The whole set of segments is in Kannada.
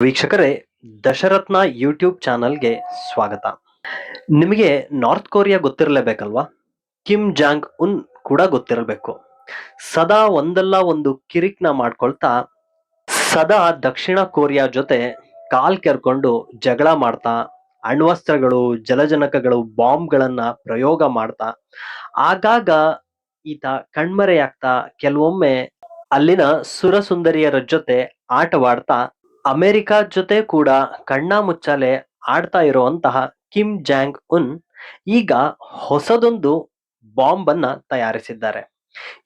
ವೀಕ್ಷಕರೇ, ದಶರತ್ನ ಯೂಟ್ಯೂಬ್ ಚಾನಲ್ಗೆ ಸ್ವಾಗತ. ನಿಮಗೆ ನಾರ್ತ್ ಕೊರಿಯಾ ಗೊತ್ತಿರಲೇಬೇಕಲ್ವಾ? ಕಿಮ್ ಜಾಂಗ್ ಉನ್ ಕೂಡ ಗೊತ್ತಿರಬೇಕು. ಸದಾ ಒಂದಲ್ಲ ಒಂದು ಕಿರಿಕ್ನ ಮಾಡ್ಕೊಳ್ತಾ, ಸದಾ ದಕ್ಷಿಣ ಕೊರಿಯಾ ಜೊತೆ ಕಾಲ್ ಕೆರ್ಕೊಂಡು ಜಗಳ ಮಾಡ್ತಾ, ಅಣ್ವಸ್ತ್ರಗಳು, ಜಲಜನಕಗಳು, ಬಾಂಬ್ಗಳನ್ನ ಪ್ರಯೋಗ ಮಾಡ್ತಾ, ಆಗಾಗ ಈತ ಕಣ್ಮರೆಯಾಗ್ತಾ, ಕೆಲವೊಮ್ಮೆ ಅಲ್ಲಿನ ಸುರಸುಂದರಿಯರ ಜೊತೆ ಆಟವಾಡ್ತಾ ಅಮೆರಿಕ ಜೊತೆ ಕೂಡ ಕಣ್ಣ ಮುಚ್ಚಾಲೆ ಆಡ್ತಾ ಇರುವಂತಹ ಕಿಮ್ ಜಾಂಗ್ ಉನ್ ಈಗ ಹೊಸದೊಂದು ಬಾಂಬ್ ಅನ್ನ ತಯಾರಿಸಿದ್ದಾರೆ.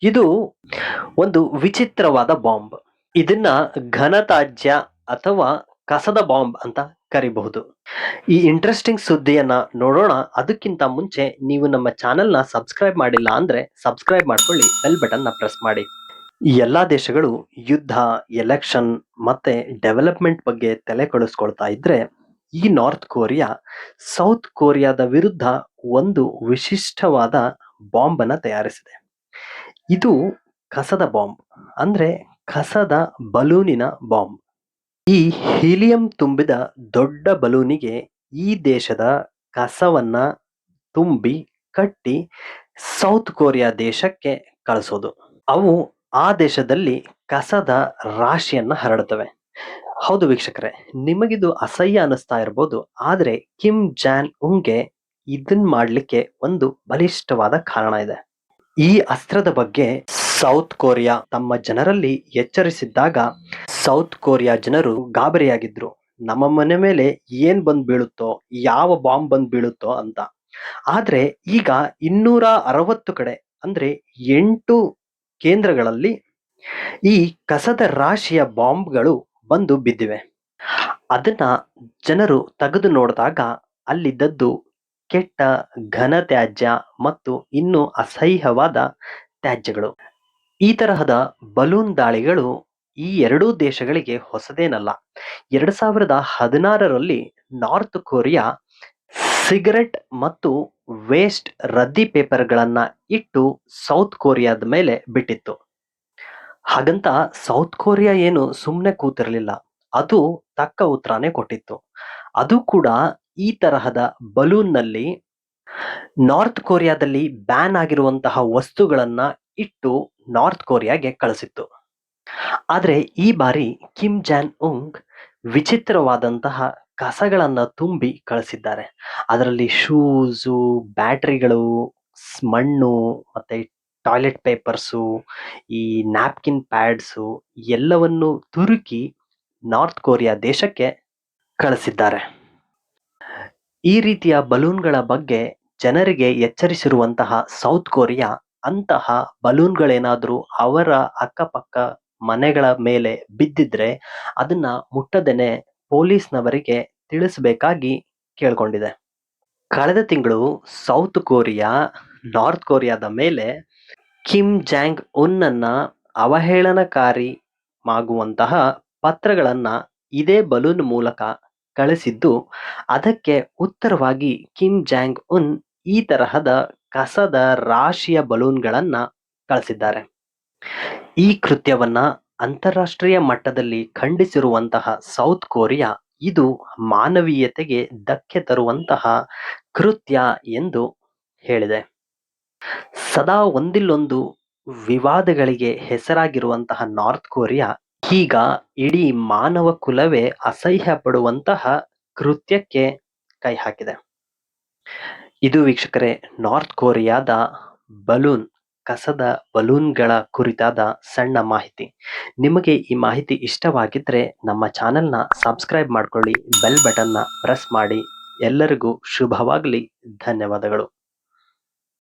ಇದು ಒಂದು ವಿಚಿತ್ರವಾದ ಬಾಂಬ್. ಇದನ್ನ ಘನತಾಜ್ಯ ಅಥವಾ ಕಸದ ಬಾಂಬ್ ಅಂತ ಕರಿಬಹುದು. ಈ ಇಂಟ್ರೆಸ್ಟಿಂಗ್ ಸುದ್ದಿಯನ್ನ ನೋಡೋಣ. ಅದಕ್ಕಿಂತ ಮುಂಚೆ ನೀವು ನಮ್ಮ ಚಾನೆಲ್ನ ಸಬ್ಸ್ಕ್ರೈಬ್ ಮಾಡಿಲ್ಲ ಅಂದ್ರೆ ಸಬ್ಸ್ಕ್ರೈಬ್ ಮಾಡ್ಕೊಳ್ಳಿ, ಬೆಲ್ ಬಟನ್ನ ಪ್ರೆಸ್ ಮಾಡಿ. ಎಲ್ಲಾ ದೇಶಗಳು ಯುದ್ಧ ಎಲೆಕ್ಷನ್ ಮತ್ತೆ ಡೆವಲಪ್ಮೆಂಟ್ ಬಗ್ಗೆ ತಲೆ ಕಳಿಸ್ಕೊಳ್ತಾ ಇದ್ರೆ, ಈ ನಾರ್ತ್ ಕೊರಿಯಾ ಸೌತ್ ಕೊರಿಯಾದ ವಿರುದ್ಧ ಒಂದು ವಿಶಿಷ್ಟವಾದ ಬಾಂಬ್ ಅನ್ನ ತಯಾರಿಸಿದೆ. ಇದು ಕಸದ ಬಾಂಬ್, ಅಂದ್ರೆ ಕಸದ ಬಲೂನಿನ ಬಾಂಬ್. ಈ ಹೀಲಿಯಂ ತುಂಬಿದ ದೊಡ್ಡ ಬಲೂನಿಗೆ ಈ ದೇಶದ ಕಸವನ್ನ ತುಂಬಿ ಕಟ್ಟಿ ಸೌತ್ ಕೊರಿಯಾ ದೇಶಕ್ಕೆ ಕಳಿಸೋದು. ಅವು ಆ ದೇಶದಲ್ಲಿ ಕಸದ ರಾಶಿಯನ್ನ ಹರಡುತ್ತವೆ. ಹೌದು ವೀಕ್ಷಕರೇ, ನಿಮಗಿದು ಅಸಹ್ಯ ಅನಿಸ್ತಾ ಇರಬಹುದು ಆದರೆ ಕಿಮ್ ಜಾನ್ ಉಂಗೆ ಇದನ್ ಮಾಡ್ಲಿಕ್ಕೆ ಒಂದು ಬಲಿಷ್ಠವಾದ ಕಾರಣ ಇದೆ. ಈ ಅಸ್ತ್ರದ ಬಗ್ಗೆ ಸೌತ್ ಕೊರಿಯಾ ತಮ್ಮ ಜನರಲ್ಲಿ ಎಚ್ಚರಿಸಿದ್ದಾಗ ಸೌತ್ ಕೊರಿಯಾ ಜನರು ಗಾಬರಿಯಾಗಿದ್ರು. ನಮ್ಮ ಮನೆ ಮೇಲೆ ಏನ್ ಬಂದ್ ಬೀಳುತ್ತೋ, ಯಾವ ಬಾಂಬ್ ಬಂದ್ ಬೀಳುತ್ತೋ ಅಂತ. ಆದ್ರೆ ಈಗ ಇನ್ನೂರ ಅರವತ್ತು ಕಡೆ, ಅಂದ್ರೆ ಎಂಟು ಕೇಂದ್ರಗಳಲ್ಲಿ ಈ ಕಸದ ರಾಶಿಯ ಬಾಂಬ್ಗಳು ಬಂದು ಬಿದ್ದಿವೆ. ಅದನ್ನ ಜನರು ತೆಗೆದು ನೋಡಿದಾಗ ಅಲ್ಲಿದ್ದದ್ದು ಕೆಟ್ಟ ಘನ ತ್ಯಾಜ್ಯ ಮತ್ತು ಇನ್ನು ಅಸಹ್ಯವಾದ ತ್ಯಾಜ್ಯಗಳು. ಈ ತರಹದ ಬಲೂನ್ ದಾಳಿಗಳು ಈ ಎರಡೂ ದೇಶಗಳಿಗೆ ಹೊಸದೇನಲ್ಲ. ಎರಡು ಸಾವಿರದ ಹದಿನಾರರಲ್ಲಿ ನಾರ್ತ್ ಕೊರಿಯಾ ಸಿಗರೆಟ್ ಮತ್ತು ವೇಸ್ಟ್ ರದ್ದಿ ಪೇಪರ್ಗಳನ್ನು ಇಟ್ಟು ಸೌತ್ ಕೊರಿಯಾದ ಮೇಲೆ ಬಿಟ್ಟಿತ್ತು. ಹಾಗಂತ ಸೌತ್ ಕೊರಿಯಾ ಏನು ಸುಮ್ಮನೆ ಕೂತಿರಲಿಲ್ಲ, ಅದು ತಕ್ಕ ಉತ್ತರನೇ ಕೊಟ್ಟಿತ್ತು. ಅದು ಕೂಡ ಈ ತರಹದ ಬಲೂನ್ನಲ್ಲಿ ನಾರ್ತ್ ಕೊರಿಯಾದಲ್ಲಿ ಬ್ಯಾನ್ ಆಗಿರುವಂತಹ ವಸ್ತುಗಳನ್ನು ಇಟ್ಟು ನಾರ್ತ್ ಕೊರಿಯಾಗೆ ಕಳಿಸಿತ್ತು. ಆದರೆ ಈ ಬಾರಿ ಕಿಮ್ ಜಾನ್ ಉಂಗ್ ವಿಚಿತ್ರವಾದಂತಹ ಕಸಗಳನ್ನ ತುಂಬಿ ಕಳಿಸಿದ್ದಾರೆ. ಅದರಲ್ಲಿ ಶೂಸು, ಬ್ಯಾಟ್ರಿಗಳು ಮಣ್ಣು, ಮತ್ತೆ ಟಾಯ್ಲೆಟ್ ಪೇಪರ್ಸು, ಈ ನ್ಯಾಪ್ಕಿನ್ ಪ್ಯಾಡ್ಸು ಎಲ್ಲವನ್ನು ತುರುಕಿ ನಾರ್ತ್ ಕೊರಿಯಾ ದೇಶಕ್ಕೆ ಕಳಿಸಿದ್ದಾರೆ. ಈ ರೀತಿಯ ಬಲೂನ್ಗಳ ಬಗ್ಗೆ ಜನರಿಗೆ ಎಚ್ಚರಿಸಿರುವಂತಹ ಸೌತ್ ಕೊರಿಯಾ, ಅಂತಹ ಬಲೂನ್ಗಳೇನಾದರೂ ಅವರ ಅಕ್ಕಪಕ್ಕ ಮನೆಗಳ ಮೇಲೆ ಬಿದ್ದಿದ್ರೆ ಅದನ್ನ ಮುಟ್ಟದೇನೆ ಪೊಲೀಸ್ನವರಿಗೆ ತಿಳಿಸಬೇಕಾಗಿ ಕೇಳ್ಕೊಂಡಿದೆ. ಕಳೆದ ತಿಂಗಳು ಸೌತ್ ಕೊರಿಯಾ, ನಾರ್ತ್ ಕೊರಿಯಾದ ಮೇಲೆ ಕಿಮ್ ಜಾಂಗ್ ಉನ್ನನ್ನು ಅವಹೇಳನಕಾರಿ ಆಗುವಂತಹ ಪತ್ರಗಳನ್ನ ಇದೇ ಬಲೂನ್ ಮೂಲಕ ಕಳಿಸಿದ್ದು, ಅದಕ್ಕೆ ಉತ್ತರವಾಗಿ ಕಿಮ್ ಜಾಂಗ್ ಉನ್ ಈ ತರಹದ ಕಸದ ರಾಶಿಯ ಬಲೂನ್ಗಳನ್ನು ಕಳಿಸಿದ್ದಾರೆ. ಈ ಕೃತ್ಯವನ್ನ ಅಂತಾರಾಷ್ಟ್ರೀಯ ಮಟ್ಟದಲ್ಲಿ ಖಂಡಿಸಿರುವಂತಹ ಸೌತ್ ಕೊರಿಯಾ ಇದು ಮಾನವೀಯತೆಗೆ ಧಕ್ಕೆ ತರುವಂತಹ ಕೃತ್ಯ ಎಂದು ಹೇಳಿದೆ. ಸದಾ ಒಂದಿಲ್ಲೊಂದು ವಿವಾದಗಳಿಗೆ ಹೆಸರಾಗಿರುವಂತಹ ನಾರ್ತ್ ಕೊರಿಯಾ ಈಗ ಇಡೀ ಮಾನವ ಕುಲವೇ ಅಸಹ್ಯ ಪಡುವಂತಹ ಕೃತ್ಯಕ್ಕೆ ಕೈ ಹಾಕಿದೆ. ಇದು ವೀಕ್ಷಕರೇ, ನಾರ್ತ್ ಕೊರಿಯಾದ ಬಲೂನ್. ಕಸದ ಬಲೂನ್ಗಳ ಕುರಿತಾದ ಸಣ್ಣ ಮಾಹಿತಿ. ನಿಮಗೆ ಈ ಮಾಹಿತಿ ಇಷ್ಟವಾಗಿದ್ರೆ ನಮ್ಮ ಚಾನೆಲ್ನ ಸಬ್ಸ್ಕ್ರೈಬ್ ಮಾಡ್ಕೊಳ್ಳಿ, ಬೆಲ್ ಬಟನ್ನ ಪ್ರೆಸ್ ಮಾಡಿ. ಎಲ್ಲರಿಗೂ ಶುಭವಾಗಲಿ, ಧನ್ಯವಾದಗಳು.